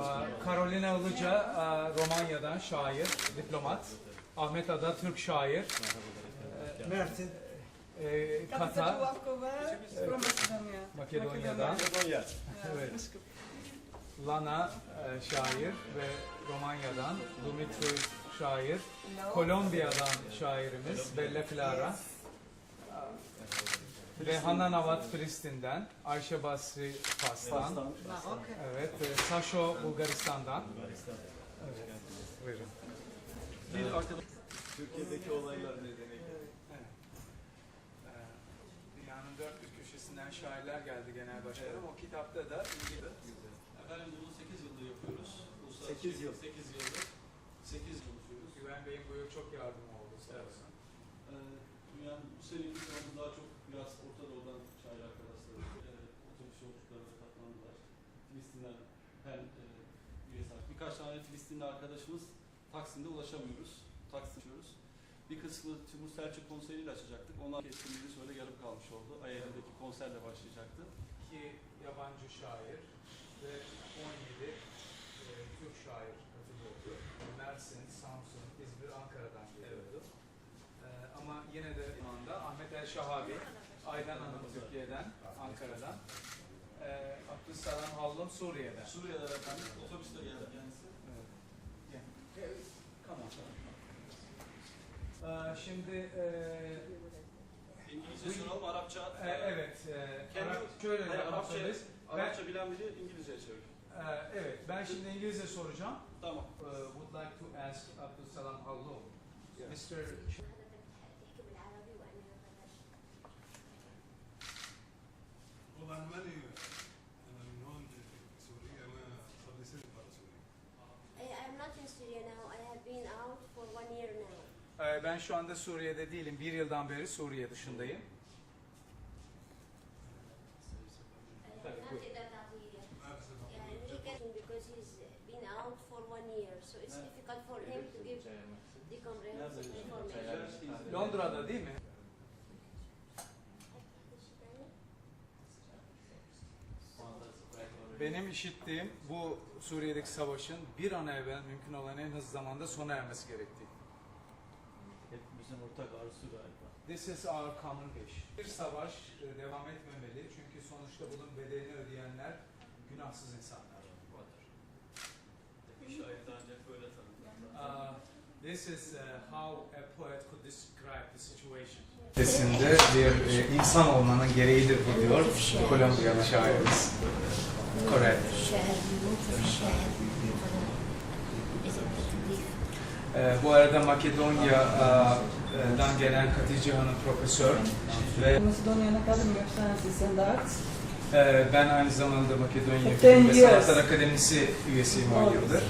Aa, Carolina Ilıca aa, Romanya'dan şair, diplomat. Ahmet Ada Türk şair. Mersin. Ee, Kata Kata Çuvalkova from Macedonia. Makedonya'dan. Makedonya. Evet. Lana e, şair ve Romanya'dan. Dumitru şair. Kolombiya'dan şairimiz Bella Clara. Ve Hanan Avat Filistin'den. Ayşe Basri Fas'tan. Evet. e, Saşo Bulgaristan'dan. Evet. Buyurun. Bir arkadaş Türkiye'deki olaylar nedeniyle. Evet. Ee, Dünyanın dört bir köşesinden şairler geldi genel başkanım. O kitapta da İngiliz. Efendim bunu 8 yıldır yapıyoruz. Uluslararası 8 yıl. 8 yıldır. 8 yıl. Güven Bey'in bu yıl çok yardımı oldu sağ Evet. olsun. Ee, dünyanın bu sonunda daha çok biraz Orta Doğu'dan şair arkadaşlar e, otobüs yolculuklarına katlandılar. Filistin'den hem e, üye sahip. Birkaç tane Filistinli arkadaşımız Taksim'de ulaşamıyoruz. Taksim açıyoruz. Bir kısmı Timur Selçuk konseriyle açacaktık. Onlar kestimizde sonra yarım kalmış oldu. Ayarı'daki konserle başlayacaktı. İki yabancı şair ve 17 e, Türk şair katılıyordu. Mersin, Samsun, İzmir, Ankara'dan geliyordu. Ee, ama yine de anda Ahmet El Şahabi, Aydan Hanım Türkiye'den, Ankara'dan. Ee, Abdüsselam Hallum Suriye'den. Suriye'den efendim otobüste geldi kendisi. Evet. Yeah. Come on. Ee, şimdi e, İngilizce soralım, Arapça. e, evet, e, Kendi- Arap, şöyle Hayır, Arapça. Ben, Arapça bilen biri İngilizce çevir. e, evet, ben şimdi İngilizce soracağım. Tamam. Uh, would like to ask Abdussalam Hallum. Mr. انا ماني انا من هون سوريا انا صار لي سنه برا سوريا I am not in Syria now. I have been out for one year now. Ee, Ben şu anda Suriye'de değilim. Bir yıldan beri Suriye dışındayım. I طيب، have good. not تقدر تعطيه ما اقصد يعني American because he's been out for one year, so it's difficult for him to give the comprehensive information. Londra'da değil mi? Benim işittiğim bu Suriye'deki savaşın bir an evvel mümkün olan en hızlı zamanda sona ermesi gerektiği. Hepimizin ortak arzusu galiba. This is our common wish. Bir savaş e, devam etmemeli çünkü sonuçta bunun bedelini ödeyenler günahsız insanlar. Uh, this is uh, how a poet could describe the situation. Sesinde bir e, insan olmanın gereğidir bu diyor Kolombiyalı şairimiz. Correct. Ee, bu arada Makedonya'dan gelen Hatice Hanım profesör ve Macedonian Academy of Sciences ben aynı zamanda Makedonya Kültür ve Sanatlar Akademisi üyesiyim 10 yıldır.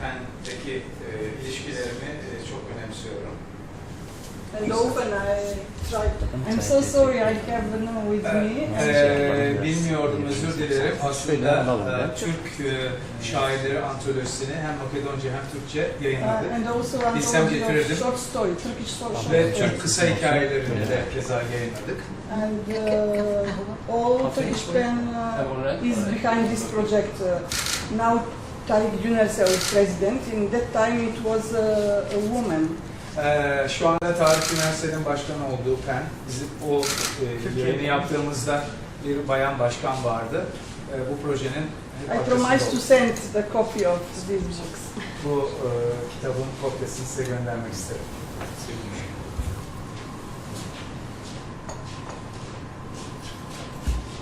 Pen'deki e, e, ilişkilerimi e, çok önemsiyorum. And often I I'm so sorry I have no with me. Ee, bilmiyordum, özür dilerim. Aslında e, Türk e, şairleri antolojisini hem Makedonca hem Türkçe yayınladık. and also Bilsem anthology getirirdim. short story, Turkish short Ve story. Türk kısa hikayelerini de keza yayınladık. And uh, all Turkish Pen uh, is behind this project. Uh, now Tariq Günersel is president. In that time it was uh, a woman. Ee, şu anda Tarık Üniversitesi'nin başkanı olduğu PEN, bizim o e, yayını yaptığımızda bir bayan başkan vardı. E, bu projenin I promised to send the copy of these books. bu e, kitabın kopyasını size göndermek isterim.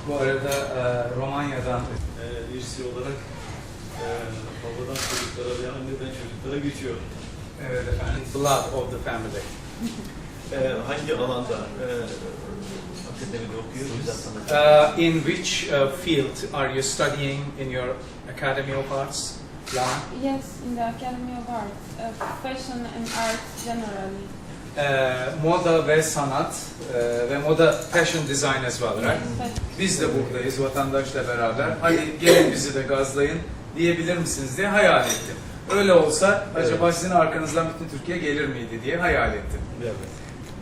Bu arada e, Romanya'dan Ee, birisi olarak e, babadan çocuklara ve anneden çocuklara geçiyor. Evet efendim, Blood of the Family. Ee, hangi alanda e, akademide okuyor? Güzel sanat. Uh, in which uh, field are you studying in your Academy of Arts? Lana? Yes, in the Academy of Arts, uh, fashion and art generally. Ee, moda ve sanat e, ve moda fashion design as well, right? Biz de buradayız vatandaşla beraber. Hadi gelin bizi de gazlayın diyebilir misiniz diye hayal ettim. Öyle olsa acaba sizin arkanızdan bütün Türkiye gelir miydi diye hayal ettim. Evet.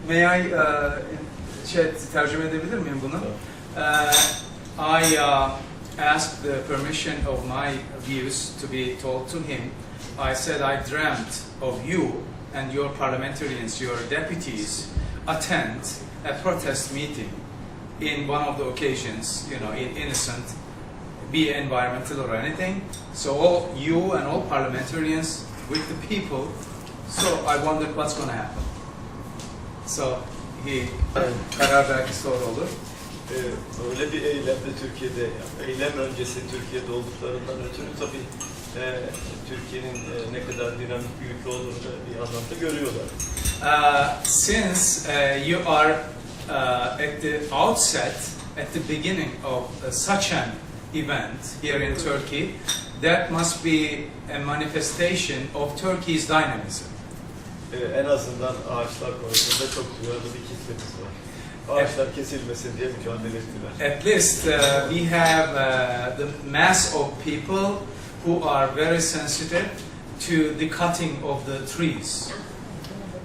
May I uh, şey, tercüme edebilir miyim bunu? Uh, I uh, asked the permission of my views to be told to him, I said I dreamt of you and your parliamentarians, your deputies, attend a protest meeting in one of the occasions, you know, in innocent, be environmental or anything. So all you and all parliamentarians with the people. So I wondered what's going to happen. So he karar belki sonra olur. Ee, Öyle bir eylemde Türkiye'de, eylem öncesi Türkiye'de olduklarından ötürü tabii e, Türkiye'nin e, ne kadar dinamik bir ülke olduğunu bir anlamda görüyorlar. Uh, since uh, you are uh, at the outset, at the beginning of uh, such an event here in Turkey, that must be a manifestation of Turkey's dynamism. Ee, en azından ağaçlar konusunda çok duyarlı bir kitlemiz var. Ağaçlar kesilmesin diye mücadele ettiler. At least uh, we have uh, the mass of people who are very sensitive to the cutting of the trees.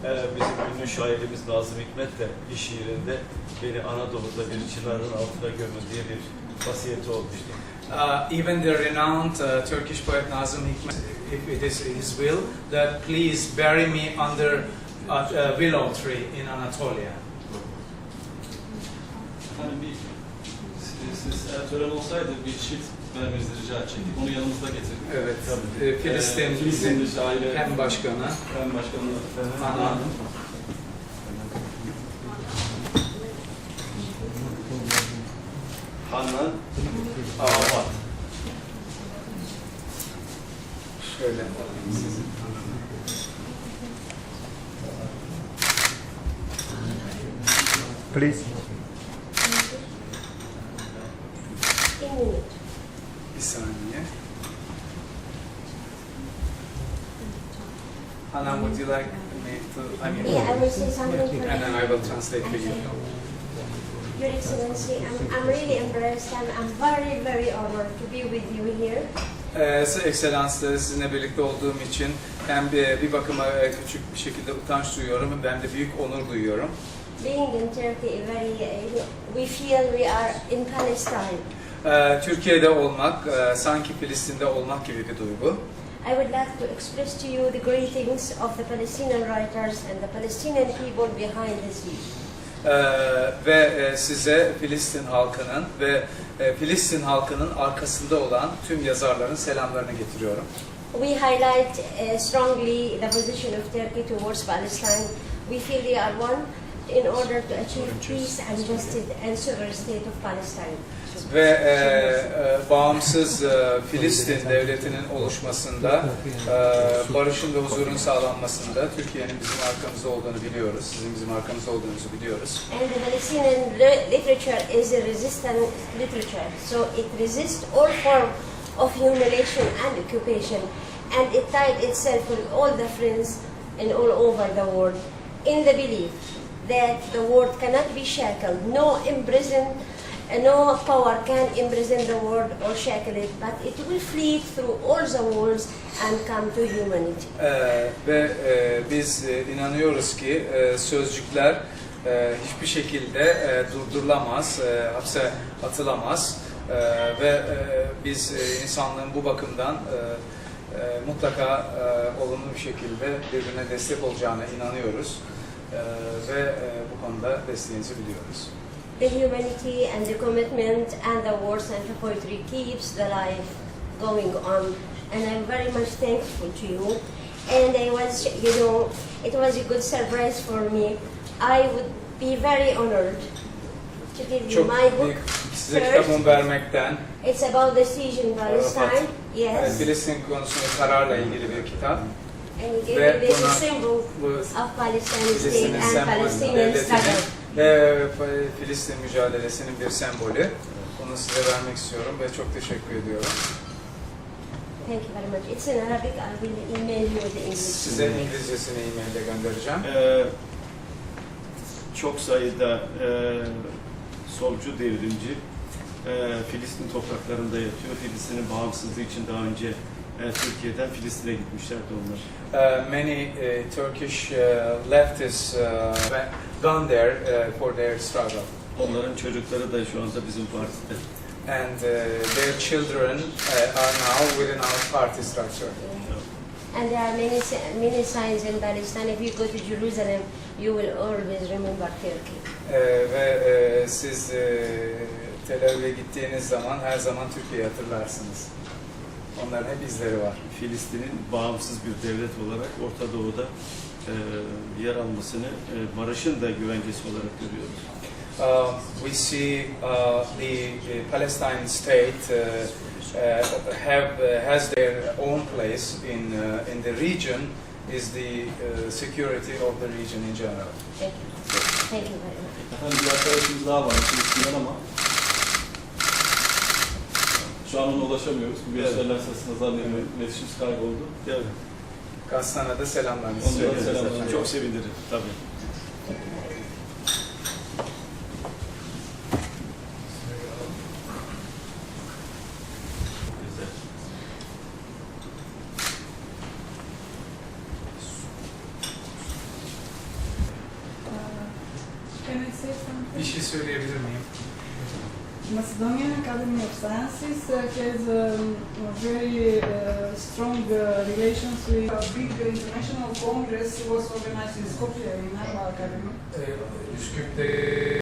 Ee, bizim ünlü şairimiz Nazım Hikmet de bir şiirinde beni Anadolu'da bir çınarın altına gömün diye bir vasiyeti olmuştu. Uh, even the renowned uh, Turkish poet Nazım Hikmet, if it is his will, that please bury me under a, a willow tree in Anatolia. Hani bir siz, siz eğer tören olsaydı bir çift vermenizi rica edecektik. Onu yanımızda getirdik. Evet, Tabii. e, Filistin, Ee, Filistin şairi hem başkanı, hem başkanı Hanım Hanım. Handan Avat. şöyle alayım sizi. Please. In. Bir saniye. Hanan, would you like me to, I mean, Yeah, I will say something for and then I will translate for you. Your Excellency, I'm, I'm really impressed and I'm very, very honored to be with you here. Ee, Ekselansları sizinle birlikte olduğum için hem bir, bir bakıma e, küçük bir şekilde utanç duyuyorum hem de büyük onur duyuyorum. Being in Turkey, very, uh, we feel we are in Palestine. Ee, Türkiye'de olmak, e, sanki Filistin'de olmak gibi bir duygu. I would like to express to you the greetings of the Palestinian writers and the Palestinian people behind the scene. Ee, ve e, size Filistin halkının ve e, Filistin halkının arkasında olan tüm yazarların selamlarını getiriyorum. We highlight uh, strongly the position of Turkey towards Palestine. We feel we are one in order to achieve peace and justice and sovereign state of Palestine. Ve e, e, bağımsız e, Filistin devletinin oluşmasında, e, barışın ve huzurun sağlanmasında Türkiye'nin bizim arkamızda olduğunu biliyoruz. Sizin bizim arkamızda olduğunuzu biliyoruz. And the Palestinian li- literature is a resistant literature, so it resists all form of humiliation and occupation, and it tied itself with all the friends and all over the world in the belief that the world cannot be shackled, no imprison, uh, no power can imprison the world or shackle it, but it will flee through all the walls and come to humanity. Ee, ve e, biz e, inanıyoruz ki e, sözcükler e, hiçbir şekilde e, durdurulamaz, e, hapse atılamaz. E, ve e, biz e, insanlığın bu bakımdan e, e, mutlaka e, olumlu bir şekilde birbirine destek olacağına inanıyoruz ve e, bu konuda desteğinizi biliyoruz. the humanity and the commitment and the and the poetry keeps the life going on and I'm very much thankful to you and I was you know it was a good surprise for me I would be very honored to give you Çok my book büyük size first. kitabımı vermekten, it's about in Palestine e, yes Filistin konusunda kararla ilgili bir kitap. And gave Ve the symbol Bu of Palestine state Filistin'in and sembolü, Palestinian devletinin struggle ve Filistin mücadelesinin bir sembolü. Onu size vermek istiyorum ve çok teşekkür ediyorum. thank you very much it's in Arabic I will email you the English Size İngilizcesini e-mailde göndereceğim. Ee, çok sayıda e, solcu devrimci e, Filistin topraklarında yatıyor. Filistin'in bağımsızlığı için daha önce Türkiye'den Filistin'e gitmişlerdi onlar. Uh, many uh, Turkish uh, leftists uh, gone there uh, for their struggle. Onların çocukları da şu anda bizim partide. and uh, their children uh, are now within our party structure. And there are many many signs in Palestine. If you go to Jerusalem, you will always remember Turkey. Ee, ve e, siz e, Tel Aviv'e gittiğiniz zaman her zaman Türkiye'yi hatırlarsınız. Onların hep izleri var. Filistin'in bağımsız bir devlet olarak Orta Doğu'da e, yer almasını e, barışın da güvencesi olarak görüyoruz. Uh, we see uh, the uh, Palestine state uh, uh, have uh, has their own place in uh, in the region is the uh, security of the region in general. Thank you. Thank you very much. Efendim bir arkadaşımız daha var Filistin'den ama şu an ona ulaşamıyoruz. Bu gösteriler sırasında zannediyorum iletişimimiz kayboldu. Evet. Kastan'a da selamlarınızı Onlara söyleriz. selamlar. efendim. Çok sevinirim tabii. Something? Bir şey söyleyebilir miyim? Macedonian Academy of Sciences uh, has um, very uh, strong uh, relations with a big international congress was organized in Skopje in our academy. Üsküp'te